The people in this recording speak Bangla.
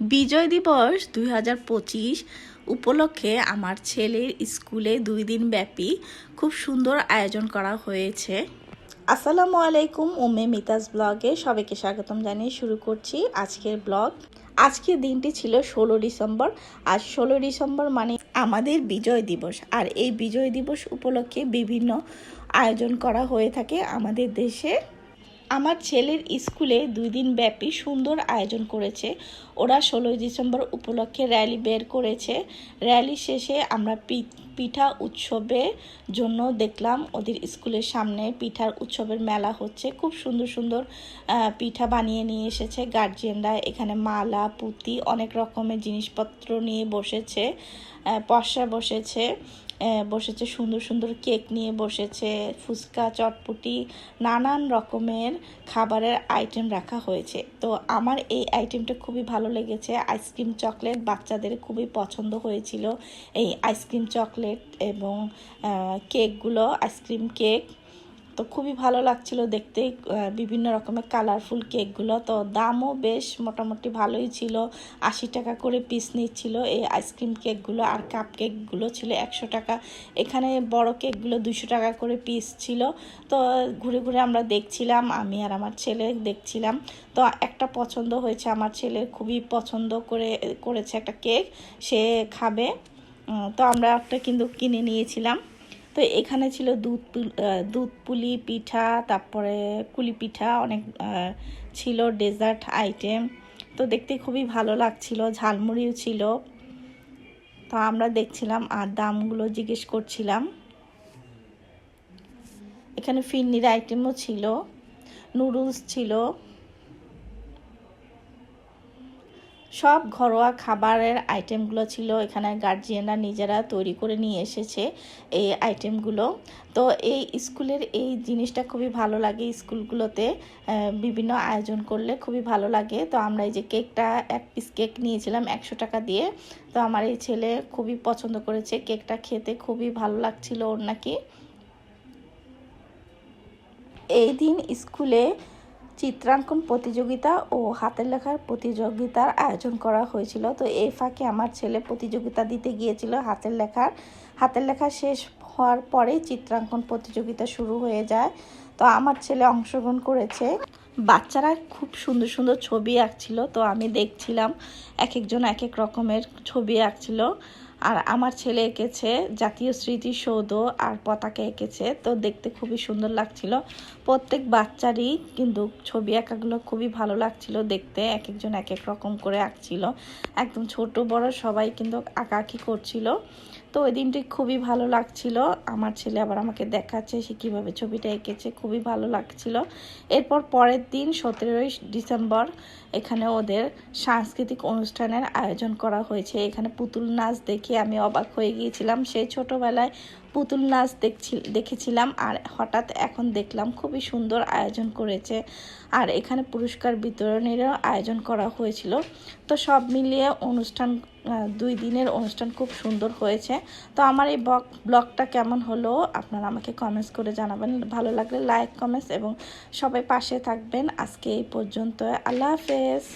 বিজয় দিবস দুই হাজার পঁচিশ উপলক্ষে আমার ছেলের স্কুলে দুই দিন ব্যাপী খুব সুন্দর আয়োজন করা হয়েছে। আসসালামু আলাইকুম উমে মিতাজ ব্লগে সবাইকে স্বাগতম জানিয়ে শুরু করছি আজকের ব্লগ। আজকের দিনটি ছিল ষোলো ডিসেম্বর আজ ষোলো ডিসেম্বর মানে আমাদের বিজয় দিবস। আর এই বিজয় দিবস উপলক্ষে বিভিন্ন আয়োজন করা হয়ে থাকে আমাদের দেশে। আমার ছেলের স্কুলে দুই দিন ব্যাপী সুন্দর আয়োজন করেছে। ওরা ষোলোই ডিসেম্বর উপলক্ষে র্যালি বের করেছে। র্যালি শেষে আমরা পিঠা উৎসবের জন্য দেখলাম ওদের স্কুলের সামনে পিঠার উৎসবের মেলা হচ্ছে। খুব সুন্দর সুন্দর পিঠা বানিয়ে নিয়ে এসেছে। গার্জিয়ানরা এখানে মালা, পুঁতি, অনেক রকমের জিনিসপত্র নিয়ে বসেছে পশা বসেছে। বসেছে সুন্দর সুন্দর কেক নিয়ে বসেছে, ফুচকা, চটপুটি, নানান রকমের খাবারের আইটেম রাখা হয়েছে। তো আমার এই আইটেমটা খুবই ভালো লেগেছে। আইসক্রিম চকলেট বাচ্চাদের খুবই পছন্দ হয়েছিল। এই আইসক্রিম চকলেট এবং কেকগুলো আইসক্রিম কেক তো খুবই ভালো লাগছিল দেখতে বিভিন্ন রকমের কালারফুল কেকগুলো তো দামও বেশ মোটামুটি ভালোই ছিল। আশি টাকা করে পিস নিচ্ছিল। এই আইসক্রিম কেকগুলো আর কাপ কেকগুলো ছিল একশো টাকা। এখানে বড় কেকগুলো দুশো টাকা করে পিস ছিল। তো ঘুরে ঘুরে আমরা দেখছিলাম, আমি আর আমার ছেলে দেখছিলাম। তো একটা পছন্দ হয়েছে আমার ছেলের খুবই পছন্দ করে, করেছে একটা কেক সে খাবে। তো আমরা একটা কিন্তু কিনে নিয়েছিলাম। তো এখানে ছিল দুধ দুধ পুলি, পিঠা, তারপরে কুলি পিঠা, অনেক ছিল ডেজার্ট আইটেম তো দেখতে খুবই ভালো লাগছিল, ঝালমুড়িও ছিল। তো আমরা দেখছিলাম আর দামগুলো জিজ্ঞেস করছিলাম। এখানে ফিরনির আইটেমও ছিল নুডলস ছিল। সব ঘরোয়া খাবারের আইটেমগুলো ছিল। এখানে গার্জিয়ানরা নিজেরা তৈরি করে নিয়ে এসেছে এই আইটেমগুলো তো এই স্কুলের এই জিনিসটা খুবই ভালো লাগে স্কুলগুলোতে বিভিন্ন আয়োজন করলে খুবই ভালো লাগে। তো আমরা এই যে কেকটা এক পিস কেক নিয়েছিলাম একশো টাকা দিয়ে। তো আমার এই ছেলে খুবই পছন্দ করেছে। কেকটা খেতে খুবই ভালো লাগছিল ওর নাকি। এই দিন স্কুলে চিত্রাঙ্কন প্রতিযোগিতা ও হাতের লেখার প্রতিযোগিতার আয়োজন করা হয়েছিল। তো এই ফাঁকে আমার ছেলে প্রতিযোগিতা দিতে গিয়েছিল হাতের লেখার। হাতের লেখা শেষ হওয়ার পরেই চিত্রাঙ্কন প্রতিযোগিতা শুরু হয়ে যায়। তো আমার ছেলে অংশগ্রহণ করেছে। বাচ্চারা খুব সুন্দর সুন্দর ছবি আঁকছিল। তো আমি দেখছিলাম এক একজন এক এক রকমের ছবি আঁকছিল। আর আমার ছেলে এঁকেছে জাতীয় স্মৃতিসৌধ আর পতাকা এঁকেছে। তো দেখতে খুবই সুন্দর লাগছিল। প্রত্যেক বাচ্চারই কিন্তু ছবি আঁকাগুলো খুবই ভালো লাগছিল দেখতে। এক একজন এক এক রকম করে আঁকছিল। একদম ছোট বড় সবাই কিন্তু আঁকাআঁকি করছিল। তো ওই দিনটি খুবই ভালো লাগছিল। আমার ছেলে আবার আমাকে দেখাচ্ছে সে কীভাবে ছবিটা এঁকেছে, খুবই ভালো লাগছিল। এরপর পরের দিন সতেরোই ডিসেম্বর এখানে ওদের সাংস্কৃতিক অনুষ্ঠানের আয়োজন করা হয়েছে। এখানে পুতুল নাচ দেখে আমি অবাক হয়ে গিয়েছিলাম। সেই ছোটোবেলায় পুতুল নাচ দেখছি, দেখেছিলাম আর হঠাৎ এখন দেখলাম খুবই সুন্দর আয়োজন করেছে। আর এখানে পুরস্কার বিতরণেরও আয়োজন করা হয়েছিল। তো সব মিলিয়ে অনুষ্ঠান দুই দিনের অনুষ্ঠান খুব সুন্দর হয়েছে। তো আমার এই ব্লগ ব্লগটা কেমন হলো আপনারা আমাকে কমেন্টস করে জানাবেন। ভালো লাগলে লাইক কমেন্টস এবং সবাই পাশে থাকবেন। আজকে এই পর্যন্ত আল্লাহ হাফেজ।